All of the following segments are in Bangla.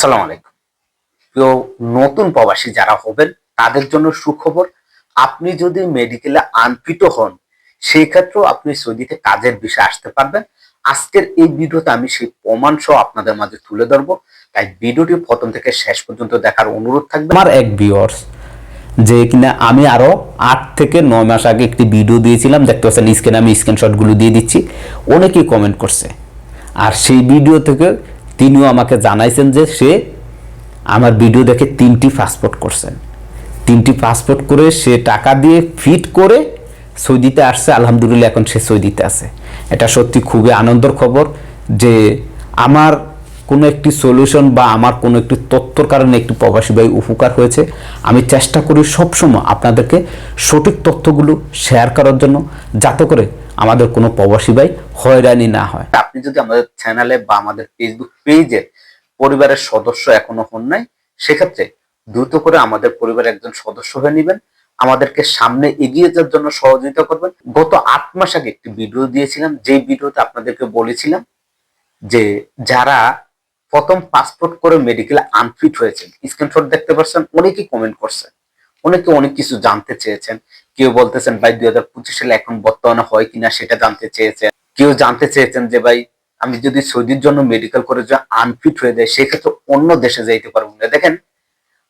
আসসালামু আলাইকুম। প্রিয় নতুন প্রবাসী যারা হবেন, তাদের জন্য সুখবর, আপনি যদি মেডিকেলে আনফিট হন সেই ক্ষেত্রেও আপনি সৌদিতে কাজের বিষয়ে আসতে পারবেন। আজকের এই ভিডিওতে আমি সেই প্রমাণ সহ আপনাদের মাঝে তুলে ধরবো। তাই ভিডিওটি প্রথম থেকে শেষ পর্যন্ত দেখার অনুরোধ থাকবে। আমার এক ভিউয়ার্স যে কিনা আমি আরও আট থেকে নয় মাস আগে একটি ভিডিও দিয়েছিলাম, দেখতে পাচ্ছেন স্ক্রিনে আমি স্ক্রিনশটগুলো দিয়ে দিচ্ছি। অনেকেই কমেন্ট করছে। আর সেই ভিডিও থেকে তিনিও আমাকে জানাইছেন যে সে আমার ভিডিও দেখে তিনটি পাসপোর্ট করছেন। তিনটি পাসপোর্ট করে সে টাকা দিয়ে ফিট করে সৌদিতে আসছে। আলহামদুলিল্লাহ, এখন সে সৌদিতে আছে। এটা সত্যি খুবই আনন্দের খবর যে আমার কোনো একটি সলিউশন বা আমার কোনো একটি তথ্যর কারণে একটি প্রবাসী ভাই উপকার হয়েছে, আমি চেষ্টা করি সবসময় আপনাদেরকে সঠিক তথ্যগুলো শেয়ার করার জন্য যাতে করে আমাদের কোনো প্রবাসী ভাই হয়রানি না হয়। আপনি যদি আমাদের চ্যানেলে বা আমাদের ফেসবুক পেজে পরিবারের সদস্য এখনও হন নাই, সেক্ষেত্রে দ্রুত করে আমাদের পরিবারের একজন সদস্য হয়ে নেবেন। আমাদেরকে সামনে এগিয়ে যাওয়ার জন্য সহযোগিতা করবেন। গত আট মাস আগে একটি ভিডিও দিয়েছিলাম যে ভিডিওতে আপনাদেরকে বলেছিলাম যে যারা প্রথম পাসপোর্ট করে মেডিকেলে আনফিট হয়েছেন। স্ক্রিনশট দেখতে পাচ্ছেন অনেকেই কমেন্ট করছেন। অনেকে অনেক কিছু জানতে চেয়েছেন। কেউ বলতেছেন, ভাই, দুই হাজার পঁচিশ সালে এখন বর্তমানে হয় কিনা সেটা জানতে চেয়েছেন। কেউ জানতে চেয়েছেন যে, ভাই, আমি যদি সৌদির জন্য মেডিকেল করে যে আনফিট হয়ে যায় সেক্ষেত্রে অন্য দেশে যাইতে পারব না। দেখেন,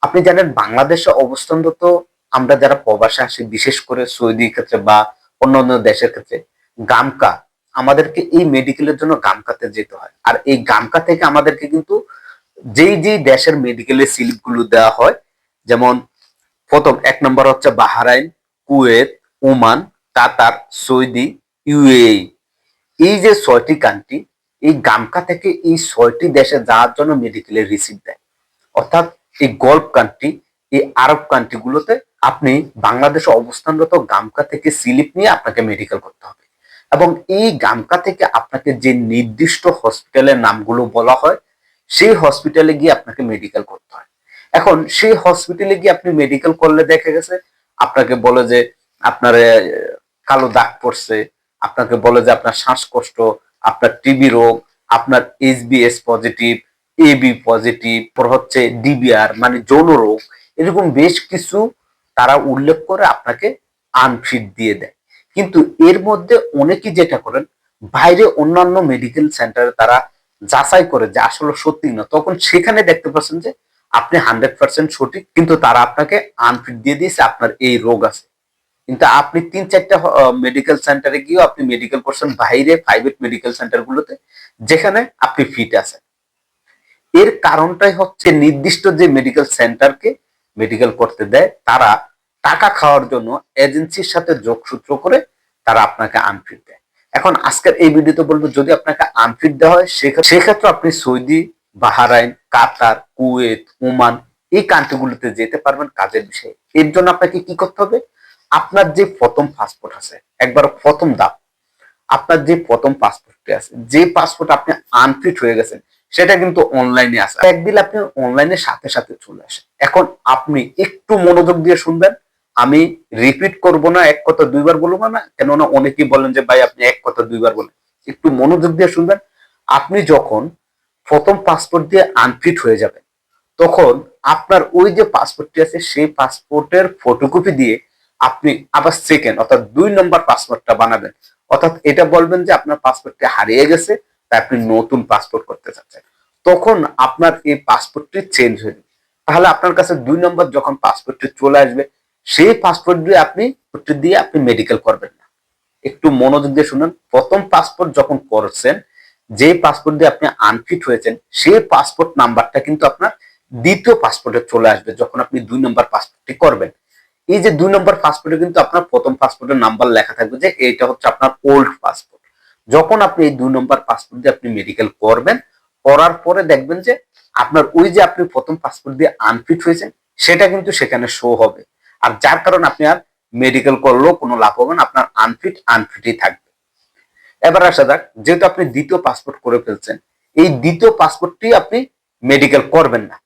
আপনি জানেন, বাংলাদেশে অবস্থানরত আমরা যারা প্রবাসে আসি, বিশেষ করে সৌদি ক্ষেত্রে বা অন্য অন্য দেশের ক্ষেত্রে, গামকা আমাদেরকে এই মেডিকেলের জন্য গামকাতে যেতে হয়। আর এই গামকা থেকে আমাদেরকে কিন্তু যেই যেই দেশের মেডিকেলের স্লিপগুলো দেওয়া হয়, যেমন প্রথম এক নম্বর হচ্ছে Bahrain, Kuwait, Oman Qatar Saudi, UAE. এই যে ছয়টি কান্ট্রি এই গামকা থেকে এই ছয়টি দেশে যাওয়ার জন্য মেডিকেলের রিসিভ দেয়। অর্থাৎ এই গল্ফ কান্ট্রি এই আরব কান্ট্রি গুলোতে আপনি বাংলাদেশে অবস্থানরত গামকা থেকে স্লিপ নিয়ে আপনাকে মেডিকেল করতে হবে। এবং এই গামকা থেকে আপনাকে যে নির্দিষ্ট হসপিটালের নামগুলো বলা হয়, সেই হসপিটালে গিয়ে আপনাকে মেডিকেল করতে হয়। এখন সেই হসপিটালে গিয়ে আপনি মেডিকেল করলে দেখা গেছে, আপনাকে বলে যে আপনার কালো দাগ পড়ছে, আপনাকে বলে যে আপনার শ্বাসকষ্ট, আপনার টিবি রোগ, আপনার এইচবিএস পজিটিভ এবি পজিটিভ পর হচ্ছে ডিবিআর মানে যৌন রোগ, এরকম বেশ কিছু তারা উল্লেখ করে আপনাকে আনফিট দিয়ে দেয়। কিন্তু এর মধ্যে অনেকেই যেটা করেন, বাইরে অন্যান্য মেডিকেল সেন্টারে তারা যাচাই করে যে আসলে সত্যি না। তখন সেখানে দেখতে পাচ্ছেন যে আপনি হান্ড্রেড পার্সেন্ট সঠিক, কিন্তু তারা আপনাকে আনফিট দিয়ে দিয়েছে, আপনার এই রোগ আছে। কিন্তু আপনি তিন চারটা মেডিকেল সেন্টারে গিয়েও আপনি মেডিকেল করছেন বাইরে প্রাইভেট মেডিকেল সেন্টার গুলোতে, যেখানে আপনি ফিট আছেন। এর কারণটাই হচ্ছে নির্দিষ্ট যে মেডিকেল সেন্টারকে মেডিকেল করতে দেয়, তারা টাকা খাওয়ার জন্য এজেন্সির সাথে যোগসূত্র করে তারা আপনাকে আনফিট দেয়। এখন আজকের এই ভিডিওতে বলব, যদি আপনাকে আনফিট দেওয়া হয়, সেক্ষেত্রে আপনি Saudi, Bahrain, Qatar, Kuwait, Oman, এই কান্ট্রিগুলোতে যেতে পারবেন কাজের বিষয়ে। এর জন্য আপনাকে কি করতে হবে? আপনার যে প্রথম পাসপোর্ট আছে, একবার প্রথম ধাপ আপনার যে প্রথম পাসপোর্টটি আছে, যে পাসপোর্ট আপনি আনফিট হয়ে গেছেন, সেটা কিন্তু অনলাইনে আছে। একদিন আপনি অনলাইনে সাথে সাথে চলে আসে এখন আপনি একটু মনোযোগ দিয়ে শুনবেন আমি রিপিট করব না, এক কথা দুইবার বলব না, কেননা অনেকেই বলেন যে, ভাই, আপনি এক কথা দুইবার বলেন। একটু মনোযোগ দিয়ে শুনবেন। আপনি যখন প্রথম পাসপোর্ট দিয়ে আনফিট হয়ে যাবেন, তখন আপনার ওই যে পাসপোর্টটি আছে, সেই পাসপোর্টের ফটোকপি দিয়ে আপনি আবার সেকেন্ড অর্থাৎ দুই নম্বর পাসপোর্টটা বানাবেন। অর্থাৎ এটা বলবেন যে, আপনার পাসপোর্টটি হারিয়ে গেছে, তাই আপনি নতুন পাসপোর্ট করতে চাচ্ছেন। তখন আপনার এই পাসপোর্টটি চেঞ্জ হয়ে যাবে। তাহলে আপনার কাছে দুই নম্বর যখন পাসপোর্টটি চলে আসবে সেই পাসপোর্ট দিয়ে আপনি দিয়ে আপনি মেডিকেল করবেন না। একটু মনোযোগ দিয়ে শুনুন। প্রথম পাসপোর্ট যখন করছেন যে পাসপোর্ট দিয়ে আপনি আনফিট হয়েছেন, সেই পাসপোর্ট নাম্বারটা কিন্তু আপনার দ্বিতীয় পাসপোর্টে চলে আসবে যখন আপনি দুই নম্বর পাসপোর্টটি করবেন। এই যে দুই নম্বর পাসপোর্টে কিন্তু আপনার প্রথম পাসপোর্টের নাম্বার লেখা থাকবে যে এইটা হচ্ছে আপনার ওল্ড পাসপোর্ট যখন আপনি এই দুই নম্বর পাসপোর্ট দিয়ে আপনি মেডিকেল করবেন, করার পরে দেখবেন যে আপনার ওই যে আপনি প্রথম পাসপোর্ট দিয়ে আনফিট হয়েছেন, সেটা কিন্তু সেখানে শো হবে। আর যার কারণে আপনি আর মেডিকেল করলেও কোনো লাভ হবে না, আপনার আনফিট আনফিটই থাকবে। এবার আসা যাক, যেহেতু আপনি দ্বিতীয় পাসপোর্ট করে ফেলছেন, এই দ্বিতীয় পাসপোর্টটি আপনি মেডিকেল করবেন না।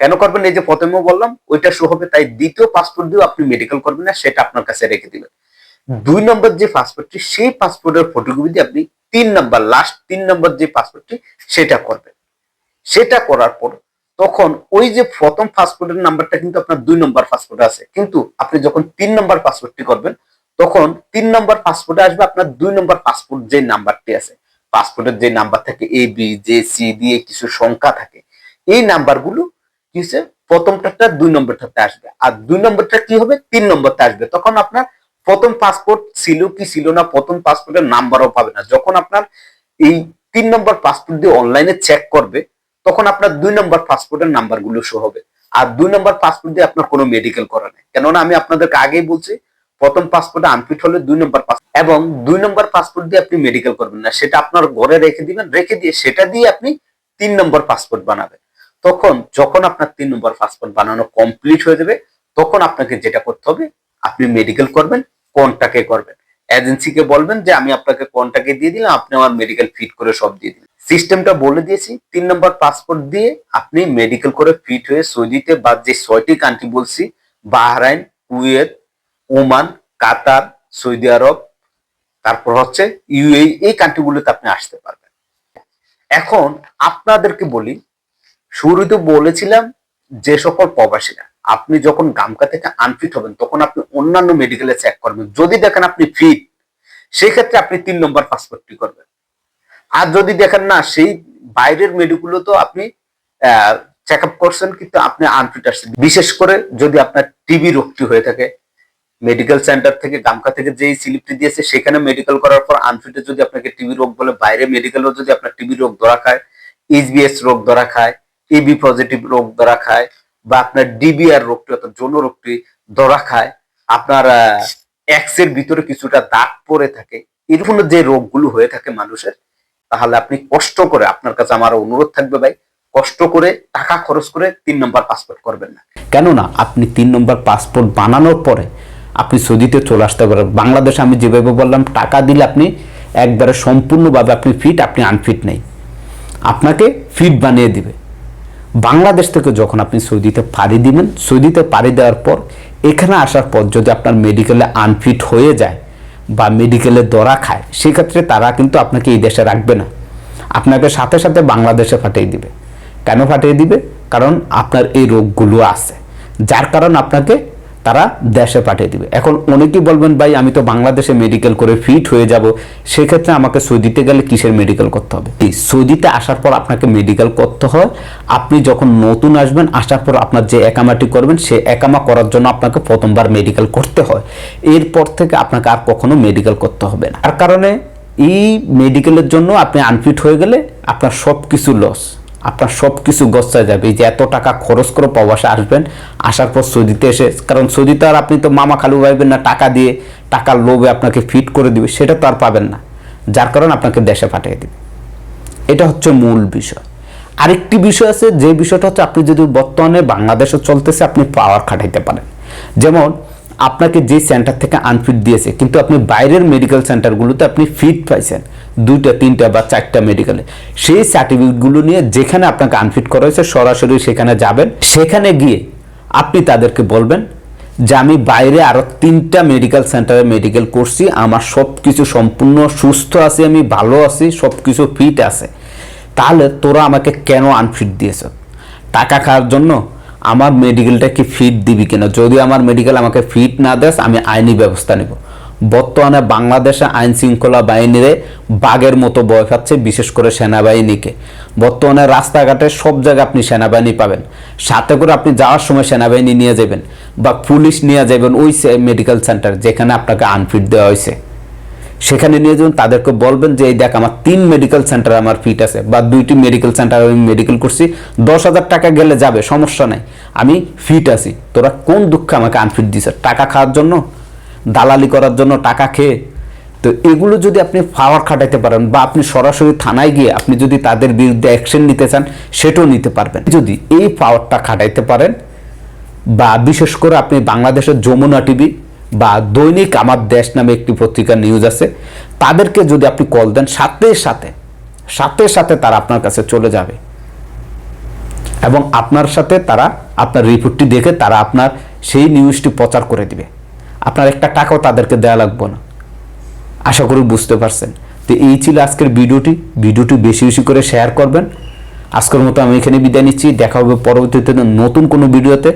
কেন করবেন? এই যে প্রথমে বললাম, ওইটা শো হবে, তাই দ্বিতীয় পাসপোর্ট দিয়েও আপনি মেডিকেল করবেন না, সেটা আপনার কাছে রেখে দিবেন। দুই নম্বর যে পাসপোর্টটি সেই পাসপোর্টের ফটোকপি দিয়ে আপনি তিন নম্বর লাস্ট তিন নম্বর যে পাসপোর্টটি সেটা করবেন। সেটা করার পর তখন ওই যে প্রথম পাসপোর্টের নাম্বারটা কিন্তু আপনার দুই নম্বর পাসপোর্টে আছে। কিন্তু আপনি যখন তিন নম্বর পাসপোর্টটি করবেন, তখন তিন নম্বর পাসপোর্টে আসবে আপনার দুই নম্বর পাসপোর্ট যে নাম্বারটি আছে। পাসপোর্টের যে নাম্বার থাকে এ বি জে সি দিয়ে কিছু সংখ্যা থাকে। এই নাম্বারগুলো কি হচ্ছে? প্রথমটা দুই নম্বরটাতে আসবে। আর দুই নম্বরটা কি হবে? তিন নম্বরতে আসবে। তখন আপনার প্রথম পাসপোর্ট ছিল কি ছিল না, প্রথম পাসপোর্টের নাম্বারও পাবে না। যখন আপনার এই তিন নম্বর পাসপোর্ট দিয়ে অনলাইনে চেক করবে তখন আপনার দুই নম্বর পাসপোর্টের নাম্বারগুলো শো হবে। আর দুই নম্বর পাসপোর্ট দিয়ে আপনার কোনো মেডিকেল করা নেই। কেননা আমি আপনাদেরকে আগেই বলছি, প্রথম পাসপোর্টে আনফিট হলে দুই নম্বর পাসপোর্ট এবং দুই নম্বর পাসপোর্ট দিয়ে আপনি মেডিকেল করবেন না। সেটা আপনার ঘরে রেখে দিবেন, রেখে দিয়ে সেটা দিয়ে আপনি তিন নম্বর পাসপোর্ট বানাবেন। তখন যখন আপনার তিন নম্বর পাসপোর্ট বানানো কমপ্লিট হয়ে যাবে, তখন আপনাকে যেটা করতে হবে, আপনি মেডিকেল করবেন কোনটাকে করবেন। এজেন্সিকে বলবেন যে, আমি আপনাকে কোনটাকে দিয়ে দিলাম, আপনি আমার মেডিকেল ফিট করে সব দিয়ে দিলেন। সিস্টেমটা বলে দিয়েছি, তিন নম্বর পাসপোর্ট দিয়ে আপনি মেডিকেল করে ফিট হয়ে সৌদিতে বা যে ছয়টি কান্ট্রি বলছি, Bahrain, Kuwait, Oman, Qatar, Saudi Arab, তারপর হচ্ছে ইউএই, এই কান্ট্রিগুলোতে আপনি আসতে পারবেন। এখন আপনাদেরকে বলি, শুরুতে বলেছিলাম যে সকল প্রবাসীরা, আপনি যখন গামকা থেকে আনফিট হবেন, তখন আপনি অন্যান্য মেডিকেলে চেক করবেন। যদি দেখেন আপনি ফিট সেক্ষেত্রে আপনি তিন নম্বর পাসপোর্টটি করবেন। আর যদি দেখেন না, সেই বাইরের মেডিকেলও তো আপনি চেক আপ করছেন, কিন্তু আপনি আনফিট আসছেন বিশেষ করে যদি আপনার টিবি রোগটি হয়ে থাকে মেডিকেল সেন্টার থেকে গামকা থেকে যেই স্লিপটি দিয়েছে, সেখানে মেডিকেল করার পর আনফিটে যদি আপনাকে টিবি রোগ বলে, বাইরে মেডিকেলও যদি আপনার টিবি রোগ ধরা খায় এইচবিএস রোগ ধরা খায় এবি পজিটিভ রোগ ধরা খায়, বা আপনার ডিবিআর রোগটি, অর্থাৎ যৌন রোগটি ধরা খায়, আপনার এক্সের ভিতরে কিছুটা দাগ পড়ে থাকে, এরকম যে রোগগুলো হয়ে থাকে মানুষের তাহলে আপনি কষ্ট করে আপনার কাছে আমার অনুরোধ থাকবে ভাই, কষ্ট করে টাকা খরচ করে তিন নম্বর পাসপোর্ট করবেন না। কেননা আপনি তিন নম্বর পাসপোর্ট বানানোর পরে আপনি সৌদিতে চলে আসতে পারেন। বাংলাদেশে আমি যেভাবে বললাম, টাকা দিলে আপনি একবারে সম্পূর্ণভাবে আপনি ফিট আপনি আনফিট নেই। আপনাকে ফিট বানিয়ে দিবে। বাংলাদেশ থেকে যখন আপনি সৌদিতে পাড়ি দিবেন, সৌদিতে পাড়ি দেওয়ার পর, এখানে আসার পর যদি আপনার মেডিকেলে আনফিট হয়ে যায় বা মেডিকেলের দরা খায়, সেক্ষেত্রে তারা কিন্তু আপনাকে এই দেশে রাখবে না। আপনাকে সাথে সাথে বাংলাদেশে ফাটিয়ে দিবে। কেন ফাটিয়ে দিবে? কারণ আপনার এই রোগগুলো আছে। যার কারণ আপনাকে তারা দেশে পাঠিয়ে দিবে। এখন অনেকেই বলবেন, ভাই, আমি তো বাংলাদেশে মেডিকেল করে ফিট হয়ে যাব। সেক্ষেত্রে আমাকে সৌদিতে গেলে কিসের মেডিকেল করতে হবে? সৌদিতে আসার পর আপনাকে মেডিকেল করতে হয়। আপনি যখন নতুন আসবেন, আসার পর আপনার যে একামাটি করবেন, সে একামা করার জন্য আপনাকে প্রথমবার মেডিকেল করতে হয়। এরপর থেকে আপনাকে আর কখনো মেডিকেল করতে হবে না। তার কারণে এই মেডিকেলের জন্য আপনি আনফিট হয়ে গেলে আপনার সব কিছু লস আপনার সব কিছু গচ্ছায় যাবে। যে এত টাকা খরচ করে প্রবাসে আসবেন, আসার পর সৌদিতে এসে, কারণ সৌদিতে আর আপনি তো মামা খালু পাইবেন না, টাকা দিয়ে, টাকার লোভে আপনাকে ফিট করে দিবে, সেটা তো আর পাবেন না। যার কারণে আপনাকে দেশে পাঠিয়ে দিবে। এটা হচ্ছে মূল বিষয়। আরেকটি বিষয় আছে, যে বিষয়টা হচ্ছে আপনি যদি বর্তমানে বাংলাদেশে চলতেছে, আপনি পাওয়ার খাটাইতে পারেন। যেমন আপনাকে যে সেন্টার থেকে আনফিট দিয়েছে, কিন্তু আপনি বাইরের মেডিকেল সেন্টারগুলোতে আপনি ফিট পাইছেন। দুইটা, তিনটা বা চারটা মেডিকেলে সেই সার্টিফিকেটগুলো নিয়ে যেখানে আপনাকে আনফিট করা হয়েছে, সরাসরি সেখানে যাবেন। সেখানে গিয়ে আপনি তাদেরকে বলবেন যে, আমি বাইরে আরও তিনটা মেডিকেল সেন্টারে মেডিকেল করছি। আমার সব কিছু সম্পূর্ণ সুস্থ আছি, আমি ভালো আছি সব কিছু ফিট আছে। তাহলে তোরা আমাকে কেন আনফিট দিয়েছ? টাকা খাওয়ার জন্য আমার মেডিকেলটা কি ফিট দিবি কিনা? যদি আমার মেডিকেল আমাকে ফিট না দেস, আমি আইনি ব্যবস্থা নেব। বর্তমানে বাংলাদেশে আইন শৃঙ্খলা বাহিনীরে বাঘের মতো বয় খাচ্ছে, বিশেষ করে সেনাবাহিনীকে। বর্তমানে রাস্তাঘাটে সব জায়গায় আপনি সেনাবাহিনী পাবেন। সাথে করে আপনি যাওয়ার সময় সেনাবাহিনী নিয়ে যাবেন বা পুলিশ নিয়ে যাবেন ওই মেডিকেল সেন্টার যেখানে আপনাকে আনফিট দেওয়া হয়েছে। সেখানে নিয়ে যাবেন, তাদেরকে বলবেন যে, এই দেখ, আমার তিন মেডিকেল সেন্টার আমার ফিট আছে বা দুইটি মেডিকেল সেন্টার আমি মেডিকেল করছি। দশ হাজার টাকা গেলে যাবে, সমস্যা নাই। আমি ফিট আছি। তোরা কোন দুঃখে আমাকে আনফিট দিছে টাকা খাওয়ার জন্য? দালালি করার জন্য টাকা খেয়ে? তো এগুলো যদি আপনি পাওয়ার খাটাইতে পারেন বা আপনি সরাসরি থানায় গিয়ে আপনি যদি তাদের বিরুদ্ধে অ্যাকশন নিতে চান, সেটাও নিতে পারবেন। যদি এই পাওয়ারটা খাটাইতে পারেন বা বিশেষ করে আপনি বাংলাদেশের যমুনা টিভি বা দৈনিক আমার দেশ নামে একটি পত্রিকার নিউজ আছে, তাদেরকে যদি আপনি কল দেন, সাথে সাথে সাথে সাথে তারা আপনার কাছে চলে যাবে। এবং আপনার সাথে তারা আপনার রিপোর্টটি দেখে তারা আপনার সেই নিউজটি প্রচার করে দিবে। আপনার একটা টাকাও তাদেরকে দেওয়া লাগবে না। আশা করি বুঝতে পারছেন। তো এই ছিল আজকের ভিডিওটি। ভিডিওটি বেশি বেশি করে শেয়ার করবেন। আজকের মতো আমি এখানে বিদায় নিচ্ছি। দেখা হবে পরবর্তীতে নতুন কোনো ভিডিওতে।